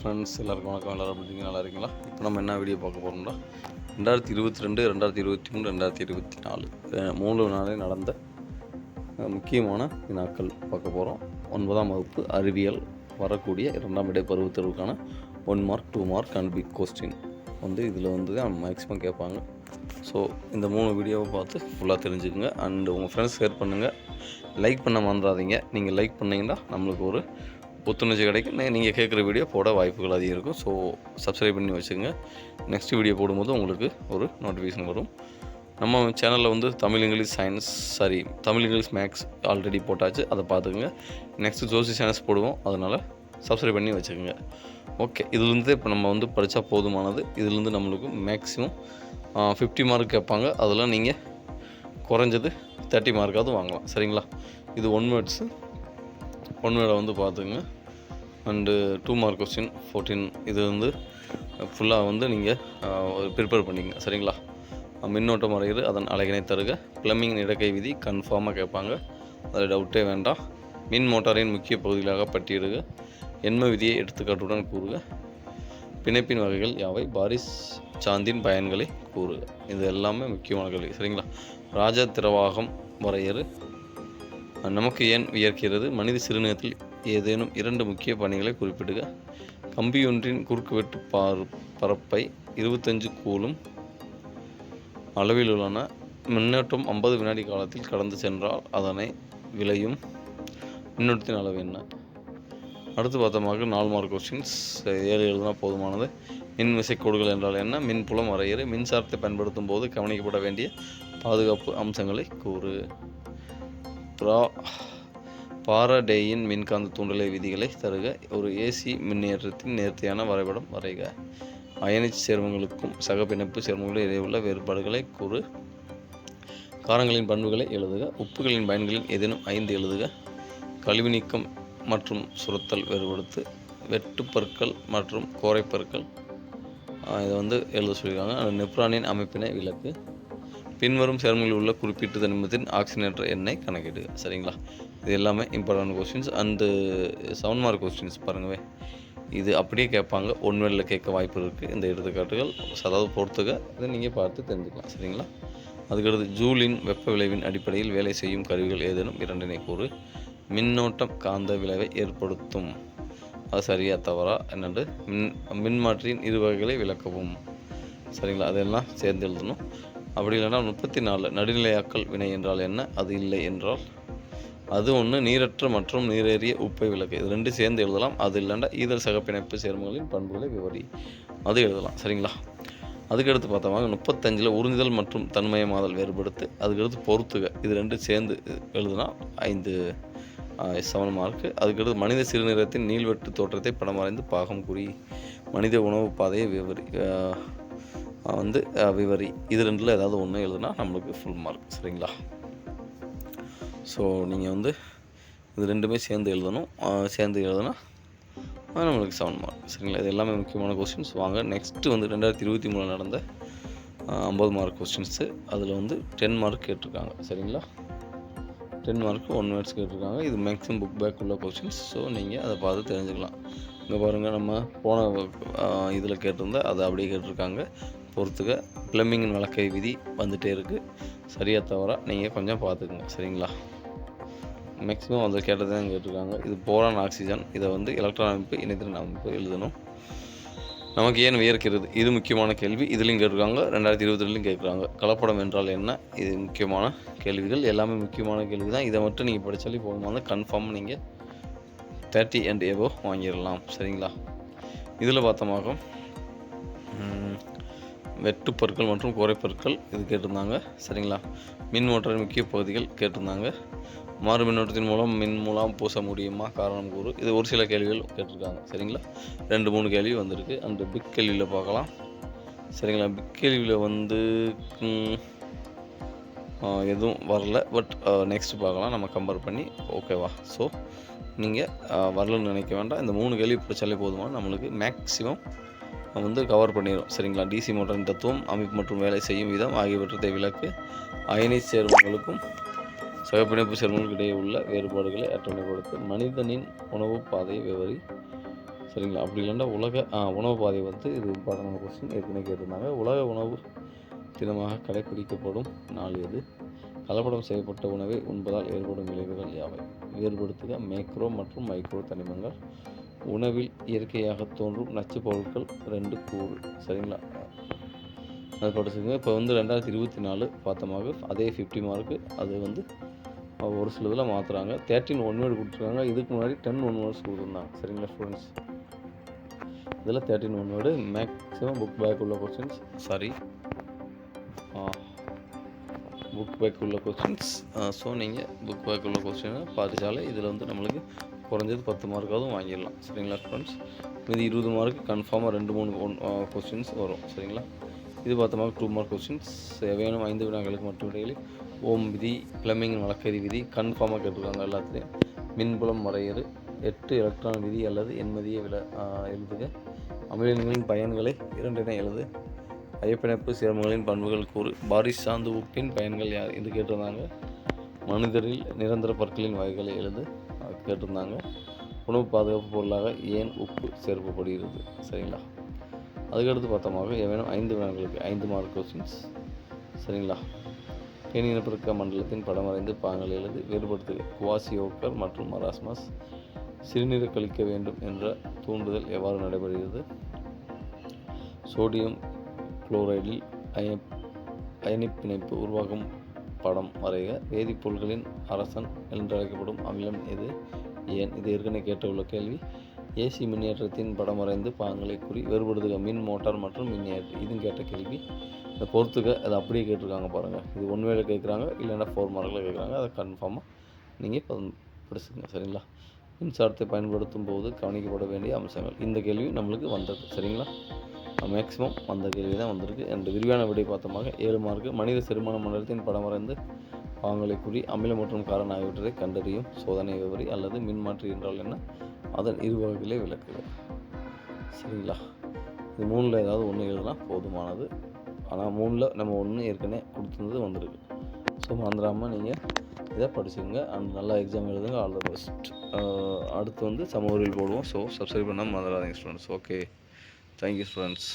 Friends எல்லாருக்கும் வணக்கம். எல்லாரும் எப்படி நல்லா இருக்கீங்களா? இப்போ நம்ம என்ன வீடியோ பார்க்க போகிறோம்னா ரெண்டாயிரத்தி இருபத்தி ரெண்டு ரெண்டாயிரத்தி இருபத்தி மூணு ரெண்டாயிரத்தி இருபத்தி நாலு மூணு நாளே நடந்த முக்கியமான வினாக்கள் பார்க்க போகிறோம் ஒன்பதாம் வகுப்பு அறிவியல் வரக்கூடிய இரண்டாம் இடை பருவத்திற்கான one mark two mark and big question வந்து இதில் வந்து தான் மேக்ஸிமம் கேட்பாங்க. ஸோ இந்த மூணு வீடியோவை பார்த்து ஃபுல்லாக தெரிஞ்சுக்குங்க. அண்ட் உங்கள் ஃப்ரெண்ட்ஸ் ஷேர் பண்ணுங்கள் லைக் பண்ண மறந்துடாதீங்க. நீங்கள் லைக் பண்ணிங்கன்னா நம்மளுக்கு ஒரு புத்துணர்ச்சி கிடைக்கும். நீங்கள் கேட்குற வீடியோ போட வாய்ப்புகள் அதிகம் இருக்கும். ஸோ சப்ஸ்கிரைப் பண்ணி வச்சுக்கோங்க. நெக்ஸ்ட் வீடியோ போடும்போது உங்களுக்கு ஒரு நோட்டிஃபிகேஷன் வரும். நம்ம சேனலில் வந்து Tamil English science sorry Tamil English maths already போட்டாச்சு. அதை பார்த்துக்குங்க. நெக்ஸ்ட்டு ஜோசி சயின்ஸ் போடுவோம். அதனால் சப்ஸ்கிரைப் பண்ணி வச்சுக்கோங்க. ஓகே இதுலேருந்து இப்போ நம்ம வந்து படித்தா போதுமானது. இதுலேருந்து நம்மளுக்கு மேக்ஸிமம் ஃபிஃப்டி மார்க் கேட்பாங்க. அதெல்லாம் நீங்கள் குறைஞ்சது தேர்ட்டி மார்க்காவது வாங்கலாம். சரிங்களா? இது ஒன் வேர்ட்ஸு ஒன் வேர்டை வந்து பார்த்துங்க and two mark question fourteen இது வந்து ஃபுல்லாக வந்து நீங்கள் ப்ரிப்பேர் பண்ணிக்கங்க. சரிங்களா? மின்னோட்டம் வரைகிறது அதன் அழகினை தருக. பிளம்பிங் இடக்கை விதி கன்ஃபார்மாக கேட்பாங்க. அதில் டவுட்டே வேண்டாம். மின் மோட்டாரின் முக்கிய பகுதிகளாக பட்டியலுக எண்ம விதியை எடுத்துக்காட்டுடன் கூறுக. பிணைப்பின் வகைகள் யாவை? பாரிஸ் சாந்தின் பயன்களை கூறுக. இது எல்லாமே முக்கியமான கேள்வி. சரிங்களா? ராஜ திரவாகம் வரையறு. நமக்கு ஏன் வியர்க்கிறது மனித சிறுநீரத்தில் ஏதேனும் இரண்டு முக்கிய பணிகளை குறிப்பிடுக. கம்பியொன்றின் குறுக்குவெட்டு பார் பரப்பை இருபத்தஞ்சு கூலும் அளவிலுள்ளன. மின்னோட்டம் ஐம்பது வினாடி காலத்தில் கடந்து சென்றால் அதனை விளையும். மின்னோட்டத்தின் அளவு என்ன? அடுத்து பார்த்தோமாக நாலு மார்க் கொஸ்டின்ஸ் ஏழு எழுதுனா போதுமானது. மின் விசைக்கோடுகள் என்றால் என்ன? மின்புலம் வரையறு. மின்சாரத்தை பயன்படுத்தும் போது கவனிக்கப்பட வேண்டிய பாதுகாப்பு அம்சங்களை கூறு. பிரா பாரடேயின் மின்காந்த தூண்டலை விதிகளை தருக. ஒரு ஏசி மின்னேற்றத்தின் நேர்த்தியான வரைபடம் வரைக. அயனிச் சேர்மங்களுக்கும் சக பிணைப்பு சேர்மங்களுக்கும் இடையே உள்ள வேறுபாடுகளை கூறு. காரங்களின் பண்புகளை எழுதுக. உப்புகளின் பயன்களின் ஏதேனும் ஐந்து எழுதுக. கழிவு நீக்கம் மற்றும் சுரத்தல் வேறுபடுத்து. வெட்டுப்பற்கள் மற்றும் கோரைப்பற்கள் இதை வந்து எழுத சொல்லியிருக்காங்க. அந்த நெப்ரானின் அமைப்பினை விளக்கு. பின்வரும் சேர்மங்களில் உள்ள குறிப்பிட்ட தனிமத்தின் ஆக்சிஜனேற்ற எண்ணெய் கணக்கிடு. சரிங்களா? இது எல்லாமே important questions and seven mark questions பாருங்கவே. இது அப்படியே கேட்பாங்க. ஒன்வேளில் கேட்க வாய்ப்பு இருக்குது இந்த எடுத்துக்காட்டுகள் அதாவது பொறுத்துக. இதை நீங்கள் பார்த்து தெரிஞ்சுக்கலாம். சரிங்களா? அதுக்கடுத்து ஜூலின் வெப்ப விளைவின் அடிப்படையில் வேலை செய்யும் கருவிகள் ஏதேனும்? இரண்டினை கூறு. மின்னோட்டம் காந்த விளைவை ஏற்படுத்தும். அது சரியா தவறா? என்னண்டு மின் மின்மாற்றியின் இரு வகைகளை விளக்கவும். சரிங்களா? அதெல்லாம் சேர்ந்து எழுதணும். அப்படி இல்லைன்னா முப்பத்தி நாலு நடுநிலையாக்கல் வினை என்றால் என்ன? அது இல்லை என்றால் அது ஒன்று நீரற்ற மற்றும் நீரேறிய உப்பை விளக்கு. இது ரெண்டும் சேர்ந்து எழுதலாம். அது இல்லைன்னா ஈதர் சகப்பிணைப்பு சேர்மங்களின் பண்புகளை விவரி. அது எழுதலாம். சரிங்களா? அதுக்கடுத்து பார்த்தோம்னா முப்பத்தஞ்சில் உறிஞ்சுதல் மற்றும் தன்மயமாதல் வேறுபடுத்து அதுக்கடுத்து பொறுத்துக. இது ரெண்டும் சேர்ந்து எழுதுனா ஐந்து செவன் மார்க்கு. அதுக்கடுத்து மனித சிறுநீரத்தின் நீள்வெட்டு தோற்றத்தை படமறைந்து பாகம் குறி மனித உணவு பாதையை விவரி வந்து விவரி. இது ரெண்டில் ஏதாவது ஒன்று எழுதுனா நம்மளுக்கு ஃபுல் மார்க் சரிங்களா? ஸோ நீங்கள் வந்து இது ரெண்டுமே சேர்ந்து எழுதணும். சேர்ந்து எழுதுனா நம்மளுக்கு செவன் மார்க் சரிங்களா? இது எல்லாமே முக்கியமான கொஸ்டின்ஸ் வாங்க நெக்ஸ்ட்டு வந்து ரெண்டாயிரத்தி இருபத்தி மூணில் நடந்த ஐம்பது மார்க் கொஸ்டின்ஸு அதில் வந்து டென் மார்க் கேட்டிருக்காங்க சரிங்களா? டென் மார்க் ஒன் மினிட்ஸ் கேட்டிருக்காங்க. இது மேக்ஸிமம் புக் பேக் உள்ள கொஸ்டின்ஸ் ஸோ நீங்கள் அதை பார்த்து தெரிஞ்சுக்கலாம். இங்கே பாருங்கள் நம்ம போன இதில் கேட்டிருந்தா அதை அப்படியே கேட்டிருக்காங்க. பொறுத்துக்க பிளம்பிங்கின் வழக்கை விதி வந்துகிட்டே இருக்குது சரியாக தவிர நீங்கள் கொஞ்சம் பார்த்துக்குங்க சரிங்களா? மேக்ஸிமம் வந்து கேட்டது தான் கேட்டிருக்காங்க. இது போரான் ஆக்சிஜன் இதை வந்து எலக்ட்ரான் அமைப்பு இணைத்திறன் அமைப்பு எழுதணும். நமக்கு ஏன் வியர்க்கிறது? இது முக்கியமான கேள்வி. இதுலையும் கேட்டிருக்காங்க. ரெண்டாயிரத்தி இருபத்தி ரெண்டுலையும் கேட்குறாங்க. கலப்படம் என்றால் என்ன? இது முக்கியமான கேள்விகள். எல்லாமே முக்கியமான கேள்வி தான் இதை மட்டும் நீங்கள் படித்தாலே போதுமான கன்ஃபார்ம் நீங்கள் தேர்ட்டி அண்ட் எபோ வாங்கிடலாம். சரிங்களா? இதில் பார்த்தோமாக ம், வெட்டுப்பற்கள் மற்றும் கோரைப்பற்கள் இது கேட்டிருந்தாங்க. சரிங்களா? மின் முக்கிய பகுதிகள் கேட்டிருந்தாங்க. மாறு மின்னோட்டத்தின் மூலம் மின் மூலம் பூச முடியுமா? காரணம் கூறு. இது ஒரு சில கேள்விகள் கேட்டிருக்காங்க. சரிங்களா? ரெண்டு மூணு கேள்வி வந்திருக்கு. அந்த பிக் கேள்வியில் பார்க்கலாம். சரிங்களா? பிக் கேள்வியில் வந்து எதுவும் வரல. பட் நெக்ஸ்ட் பார்க்கலாம். நம்ம கம்பேர் பண்ணி. ஓகேவா ஸோ நீங்கள் வரலன்னு நினைக்க வேண்டாம். இந்த மூணு கேள்வி படித்தாலே போதுமான. நம்மளுக்கு மேக்ஸிமம் வந்து கவர் பண்ணிடும் சரிங்களா? டிசி மோட்டரின் தத்துவம் அமைப்பு மற்றும் வேலை செய்யும் விதம் ஆகியவற்றை விளக்கு. அயனி சேர்மங்களுக்கும் சகப்பிணைப்பு சேர்மங்களுக்கு இடையே உள்ள வேறுபாடுகளை அட்டவணைப்படுத்த மனிதனின் உணவு பாதையை விவரி. சரிங்களா? அப்படி இல்லைன்னா உலக உணவு பாதை வந்து இது இம்பார்ட்டண்டான கொஸ்டின் ஏற்கனவே கேட்டிருந்தாங்க. உலக உணவு தினமாக கடைப்பிடிக்கப்படும் நாள் எது? கலப்படம் செய்யப்பட்ட உணவை உண்பதால் ஏற்படும் விளைவுகள் யாவை? வேறுபடுத்துக. மேக்ரோ மற்றும் மைக்ரோ தனிமங்கள். உணவில் இயற்கையாக தோன்றும் நச்சு பொருட்கள் ரெண்டு கூறு சரிங்களா? அது படிச்சுங்க இப்போ வந்து ரெண்டாயிரத்தி இருபத்தி நாலு பார்த்தமாக அதே ஃபிஃப்டி மார்க்கு அது வந்து ஒரு சில இதில் மாற்றுறாங்க தேர்ட்டின் ஒன் வேர்டு கொடுத்துருக்காங்க. இதுக்கு முன்னாடி டென் ஒன் வேர்ட்ஸ் கொடுத்துருந்தாங்க. சரிங்களா ஸ்டூடெண்ட்ஸ் இதில் thirteen one word maximum book back உள்ள கொஸ்டின்ஸ் சாரி புக் பேக் உள்ள கொஸ்டின்ஸ் ஸோ நீங்கள் புக் பேக் உள்ள கொஸ்டினை பார்த்துச்சாலே இதில் வந்து நம்மளுக்கு குறைஞ்சது பத்து மார்க்காவது வாங்கிடலாம். சரிங்களா ஃப்ரெண்ட்ஸ் மீது இருபது மார்க்கு கன்ஃபார்மாக ரெண்டு மூணு ஒன் கொஸ்டின்ஸ் வரும். சரிங்களா? இது பார்த்தோமாக டூ மார்க் கொஸ்டின்ஸ் வேணும் ஐந்து வினாக்களுக்கு மட்டும் இடையிலே ஓம் விதி பிளமிங் வழக்கறி விதி கன்ஃபார்மாக கேட்டிருக்காங்க எல்லாத்துலேயும். மின்புலம் வரையறு எட்டு எலக்ட்ரான் விதி அல்லது எண்மதிய வில எழுதுக. அமிலங்களின் பயன்களை இரண்டினை எழுது. ஐயப்பிணைப்பு சேர்மங்களின் பண்புகள் கூறு. பாரிஸ் சாந்து உப்பின் பயன்கள் யார்? இது கேட்டிருந்தாங்க. மனிதரில் நிரந்தர பற்களின் வகைகளை எழுது. கேட்டிருந்தாங்க. உணவு பாதுகாப்பு பொருளாக ஏன் உப்பு சேர்க்கப்படுகிறது? சரிங்களா? அதுக்கடுத்து பார்த்தோமாக ஏவேனும் ஐந்து வினாக்களுக்கு ஐந்து மார்க் கொஸ்டின்ஸ் சரிங்களா? தேனி இனப்பெருக்க மண்டலத்தின் படம் வரைந்து பாங்கள் எழுது வேறுபடுத்து குவாசியோக்கர் மற்றும் மராஸ்மஸ் சிறுநீர் கழிக்க வேண்டும் என்ற தூண்டுதல் எவ்வாறு நடைபெறுகிறது? சோடியம் குளோரைடில் அய அயனிப் பிணைப்பு உருவாகும் படம் வரைக வேதிப்பொருட்களின் அரசன் என்றழைக்கப்படும் அமிலம் எது? ஏன்? இது ஏற்கனவே கேட்ட உள்ள கேள்வி. ஏசி மின்னேற்றத்தின் படம் வரைந்து பாகங்களை கூறி வேறுபடுத்துக. மின் மோட்டார் மற்றும் மின்னேற்று. இதுவும் கேட்ட கேள்வி. இந்த பொறுத்துக்க அதை அப்படியே கேட்டிருக்காங்க பாருங்கள் இது ஒன் வேல கேட்குறாங்க இல்லைன்னா ஃபோர் மார்க்கில் கேட்குறாங்க. அதை கன்ஃபார்மாக நீங்கள் இப்போ படிச்சுக்கங்க சரிங்களா? மின்சாரத்தை பயன்படுத்தும் போது கவனிக்கப்பட வேண்டிய அம்சங்கள். இந்த கேள்வி நம்மளுக்கு வந்தது சரிங்களா? மேக்ஸிமம் வந்த கேள்வி தான் வந்திருக்கு. அந்த விரிவான விடை பார்த்தமாக ஏழு மார்க்கு மனித செரிமான மண்டலத்தின் படம் வரைந்து பாகங்களை குறி அமிலம் மற்றும் காரணம் ஆகியவற்றை கண்டறியும் சோதனை விவரி அல்லது மின்மாற்றி என்றால் என்ன? அதன் இரு வகைகளை விளக்குக. சரிங்களா? இது மூணில் ஏதாவது ஒன்று எழுதலாம். போதுமானது. ஆனால் மூணில் நம்ம ஒன்று ஏற்கனவே கொடுத்துருந்தது வந்திருக்கு. ஸோ மறந்துடாமல் நீங்கள் இதை படிச்சுக்கோங்க. அண்ட் நல்லா எக்ஸாம் எழுதுங்க. ஆல் த பெஸ்ட் அடுத்து வந்து சமூகத்தில் போடுவோம். ஸோ சப்ஸ்கிரைப் பண்ணாமல் மறந்துடாதீங்க ஸ்டூடெண்ட்ஸ் ஓகே தேங்க்யூ ஸ்டூடெண்ட்ஸ்